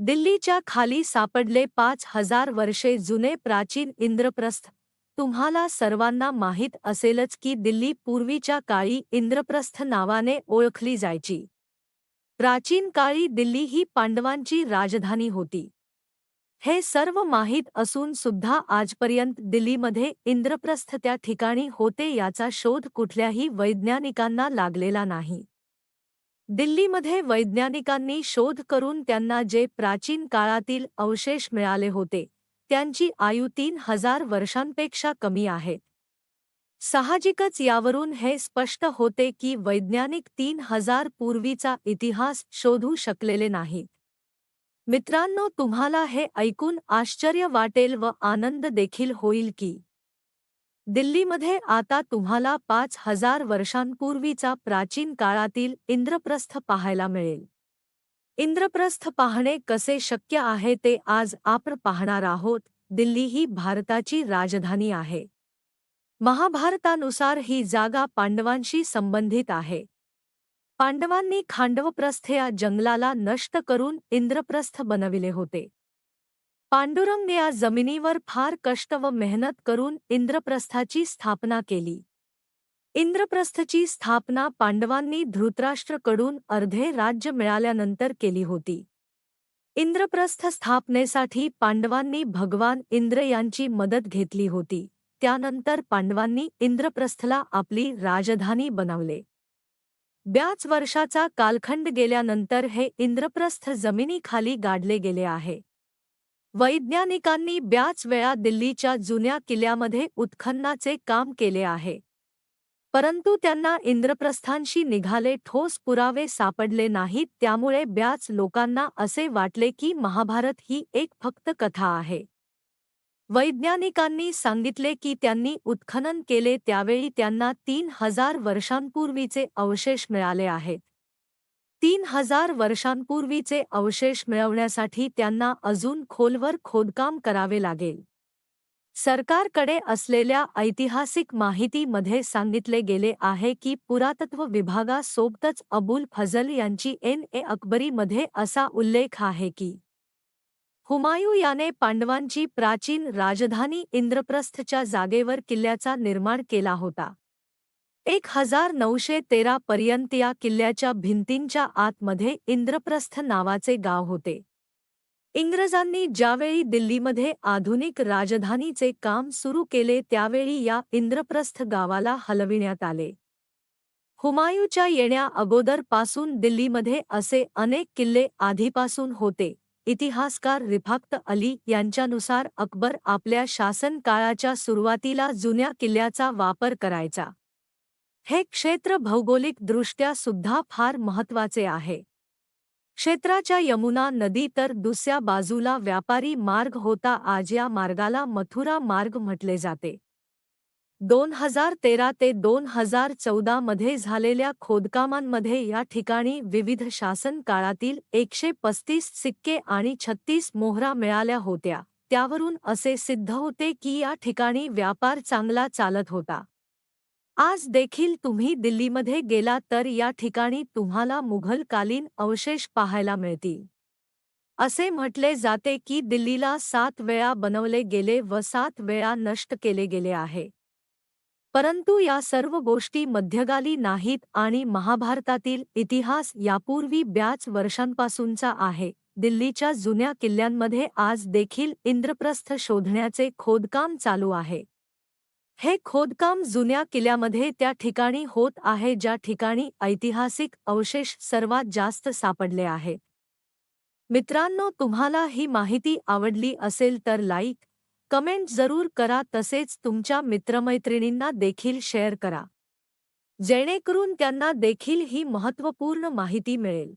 दिल्लीच्या खाली सापडले पाच हजार वर्षे जुने प्राचीन इंद्रप्रस्थ. तुम्हाला सर्वांना माहीत असेलच की दिल्ली पूर्वीच्या काळी इंद्रप्रस्थ नावाने ओळखली जायची. प्राचीन काळी दिल्ली ही पांडवांची राजधानी होती. हे सर्व माहीत असून सुद्धा आजपर्यंत दिल्लीमध्ये इंद्रप्रस्थ त्या ठिकाणी होते याचा शोध कुठल्याही वैज्ञानिकांना लागलेला नाही. दिल्लीमध्ये वैज्ञानिकांनी शोध करून त्यांना जे प्राचीन काळातील अवशेष मिळाले होते त्यांची आयु तीन हजार वर्षांपेक्षा कमी आहे. साहजिकच यावरून हे स्पष्ट होते की वैज्ञानिक तीन हजार पूर्वीचा इतिहास शोधू शकलेले नाहीत. मित्रांनो तुम्हाला हे ऐकून आश्चर्य वाटेल व आनंद देखील होईल की दिल्लीमध्ये आता तुम्हाला पाच हजार वर्षांपूर्वीचा प्राचीन काळातील इंद्रप्रस्थ पाहायला मिळेल. इंद्रप्रस्थ पाहणे कसे शक्य आहे ते आज आपण पाहणार आहोत. दिल्ली ही भारताची राजधानी आहे. महाभारतानुसार ही जागा पांडवांशी संबंधित आहे. पांडवांनी खांडवप्रस्थ या जंगलाला नष्ट करून इंद्रप्रस्थ बनविले होते. पांडुरंग या जमिनीवर फार कष्ट व मेहनत करून इंद्रप्रस्थाची स्थापना केली. इंद्रप्रस्थची स्थापना पांडवांनी धृतराष्ट्रकडून अर्धे राज्य मिळाल्यानंतर केली होती. इंद्रप्रस्थ स्थापनेसाठी पांडवांनी भगवान इंद्र यांची मदत घेतली होती. त्यानंतर पांडवांनी इंद्रप्रस्थला आपली राजधानी बनवले. ब्याच वर्षाचा कालखंड गेल्यानंतर हे इंद्रप्रस्थ जमिनीखाली गाडले गेले आहे. वैज्ञानिकांनी ब्याच वेळा दिल्लीच्या जुन्या किल्ल्यामध्ये उत्खननाचे काम केले आहे. परंतु त्यांना इंद्रप्रस्थांशी निघाले ठोस पुरावे सापडले नाहीत त्यामुळे ब्याच लोकांना असे वाटले की महाभारत ही एक फक्त कथा आहे. वैज्ञानिकांनी सांगितले की त्यांनी उत्खनन केले त्यावेळी त्यांना तीन हजार वर्षांपूर्वीचे अवशेष मिळाले आहेत. तीन हजार वर्षांपूर्वीचे अवशेष मिळवण्यासाठी त्यांना अजून खोलवर खोदकाम करावे लागेल. सरकारकडे असलेल्या ऐतिहासिक माहितीमध्ये सांगितले गेले आहे की पुरातत्व विभागासोबतच अबुल फजल यांची एन. ए. अकबरीमध्ये असा उल्लेख आहे की हुमायूँ याने पांडवांची प्राचीन राजधानी इंद्रप्रस्थच्या जागेवर किल्ल्याचा निर्माण केला होता. एक हजार नऊशे तेरा पर्यंत या किल्ल्याच्या भिंतींच्या आतमध्ये इंद्रप्रस्थ नावाचे गाव होते. इंग्रजांनी ज्यावेळी दिल्लीमध्ये आधुनिक राजधानीचे काम सुरू केले त्यावेळी या इंद्रप्रस्थ गावाला हलविण्यात आले. हुमायूच्या येण्या अगोदरपासून दिल्लीमध्ये असे अनेक किल्ले आधीपासून होते. इतिहासकार रिफाक्त अली यांच्यानुसार अकबर आपल्या शासनकाळाच्या सुरुवातीला जुन्या किल्ल्याचा वापर करायचा. हे क्षेत्र भौगोलिकदृष्ट्या सुद्धा फार महत्त्वाचे आहे. क्षेत्राच्या यमुना नदी तर दुसऱ्या बाजूला व्यापारी मार्ग होता आज या मार्गाला मथुरा मार्ग म्हटले जाते. दोन हजार तेरा ते दोन हजार चौदा मध्ये झालेल्या खोदकामांमध्ये या ठिकाणी विविध शासन काळातील एकशे पस्तीस सिक्के आणि छत्तीस मोहरा मिळाल्या होत्या. त्यावरून असे सिद्ध होते की या ठिकाणी व्यापार चांगला चालत होता. आज देखील तुम्ही दिल्लीमध्ये गेला तर या ठिकाणी तुम्हाला मुघलकालीन अवशेष पाहायला मिळतील. असे म्हटले जाते की दिल्लीला सात वेळा बनवले गेले व सात वेळा नष्ट केले गेले आहे. परंतु या सर्व गोष्टी मध्यगाली नाहीत आणि महाभारतातील इतिहास यापूर्वी ब्याच वर्षांपासूनचा आहे. दिल्लीच्या जुन्या किल्ल्यांमध्ये आज देखील इंद्रप्रस्थ शोधण्याचे खोदकाम चालू आहे. हे खोदकाम जुन्या किल्ल्यामध्ये त्या ठिकाणी होत आहे ज्या ठिकाणी ऐतिहासिक अवशेष सर्वात जास्त सापडले आहेत मित्रांनो तुम्हाला ही माहिती आवडली असेल तर लाईक कमेंट जरूर करा तसेच तुमच्या मित्रमैत्रिणींना देखील शेअर करा. जेणेकरून त्यांना देखील ही महत्त्वपूर्ण माहिती मिळेल.